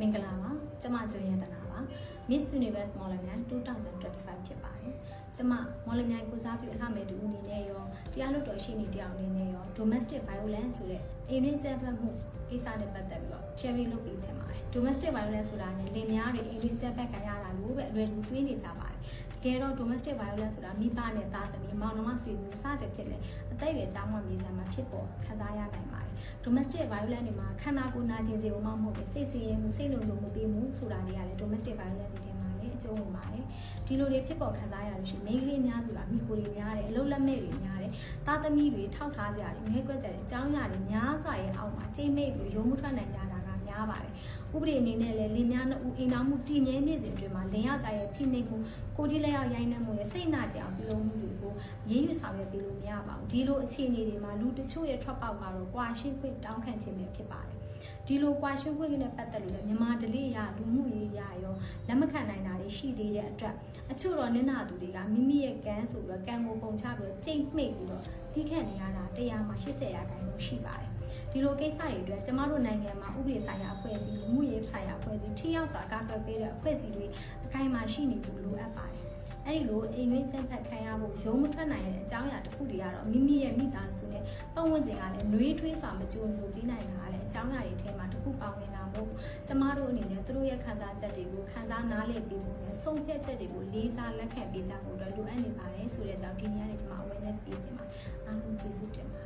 မင်္ဂလာပါကျမကျွေရတနာပါ Miss Universe မော်လမြိုင်2025ဖြစ်ပါတယ် ကျမမော်လမြိုင်ကိုစားပြုအလှမဲ့တူအနေနဲ့ရောတရားလွတ်တော်ရှိနေတယောက်အနေနဲ့ရော domestic violence ဆိုတဲ့အိမ်တွင်းကြမ်းဖက်မှုကိစ္စနဲ့ပတ်သက်ပြီးတော့ sharing လုပ်ပေးချင်ပါတယ် domestic violence ဆိုတာနဲ့လင်မယားတွေအိမ်တွင်းကြမ်းဖက်ခံရတာလို့ပဲအလွယ်တကူတွေးနေကြပါတယ်တကယ်တော့ domestic violence ဆိုတာမိဘနဲ့သားသမီးမောင်နှမဆွေမျိုးစတဲ့ဖြစ်လေအသက်အရွယ်ကြားမှမြေသားမှာဖြစ်ပေါ်ခံစားရနိုင်ပါတယ် domestic violence တွေမှာခန္ဓာကိုယ်နာကျင်စေအောင်မဟုတ်ဘူးစိတ်ဆင်းရဲမှုစိတ်လုံခြုံမှုပေးမှုဆိုတာတွေကလည်း domestic violence တွေ ထဲမှာလည်းအကျုံးဝင်ပါတယ်ဒီလိုတွေဖြစ်ပေါ်ခံစားရလို့ရှိရင်မိန်းကလေးများဆိုတာမိကိုတွေများတယ်အလုပ်လက်မဲ့တွေများတယ်သားသမီးတွေထောက်ထားကြတယ်ငဲကွက်ကြတယ်အကြောင်းအရာတွေများစွာရဲ့အောက်မှာချိန်မိတ်ပြီးရုံးမှုထွက်နိုင်ကြတာက များပါတယ်ဥပဒေအနေနဲ့လည်းလင်များနှစ်ဦးအိမ်တော်မှုတည်မြဲနေစဉ်အတွင်းမှာလင်ယောက်ျားရဲ့ဖိနှိပ်မှုကိုဒီလက်ယောက်ရိုင်းနှက်မှုရဲ့စိတ်နာကြအောင်ပြုလုပ်မှုတွေကိုရင်းရွဆောင်ရွက်ပေးလို့မရပါဘူးဒီလိုအခြေအနေတွေမှာလူတချို့ရဲ့ထွက်ပေါက်ကတော့ကွာရှင်းခွင့်တောင်းခံခြင်းပဲဖြစ်ပါတယ်ဒီလိုကွာရှင်းခွင့်နဲ့ပတ်သက်လို့လည်းမြန်မာဒလိရလူမှုရေးရရောလက်မခံနိုင်တာတွေရှိသေးတဲ့အတွက်အချို့တော့နင်းနာသူတွေကမိမိရဲ့ကန်းဆိုပြီးတော့ကံကိုပုံချပြီးတော့ကြိတ်မှိတ်ပြီးတော့တီးခတ်နေရတာတရားမှာ80ရာခိုင်နှုန်းရှိပါတယ် ဒီလိုကိစ္စတွေအတွက်ကျမတို့နိုင်ငံမှာဥပဒေဆိုင်ရာအဖွဲ့အစည်းလူမှုရေးဆိုင်ရာအဖွဲ့အစည်းထိရောက်စွာကာကွယ်ပေးတဲ့အဖွဲ့အစည်းတွေအခိုင်အမာရှိနေဖို့လိုအပ်ပါတယ်အဲ့ဒီလိုအိမ်တွင်းချက်ဖက်ခံရဖို့ရုံးမထွက်နိုင်တဲ့အကြောင်းအရာတစ်ခုတွေကတော့မိမိရဲ့မိသားစုနဲ့ပတ်ဝန်းကျင်ကလည်းနှွေးထွေးစွာမကြုံဆိုပြီးနိုင်တာကလည်းအကြောင်းအရာတွေထဲမှာတစ်ခုပါဝင်တာမို့ကျမတို့အနေနဲ့သူတို့ရဲ့ခံစားချက်တွေကိုခံစားနားလည်ပြီးဖို့နဲ့ဆုံးဖြတ်ချက်တွေကိုလေးစားလက်ခံပေးကြဖို့အတွက်လိုအပ်နေပါတယ်ဆိုတဲ့အကြောင်းဒီနေ့ကနေကျမ awareness ပေးခြင်းပါအားလုံးကျေးဇူးတင်ပါတယ်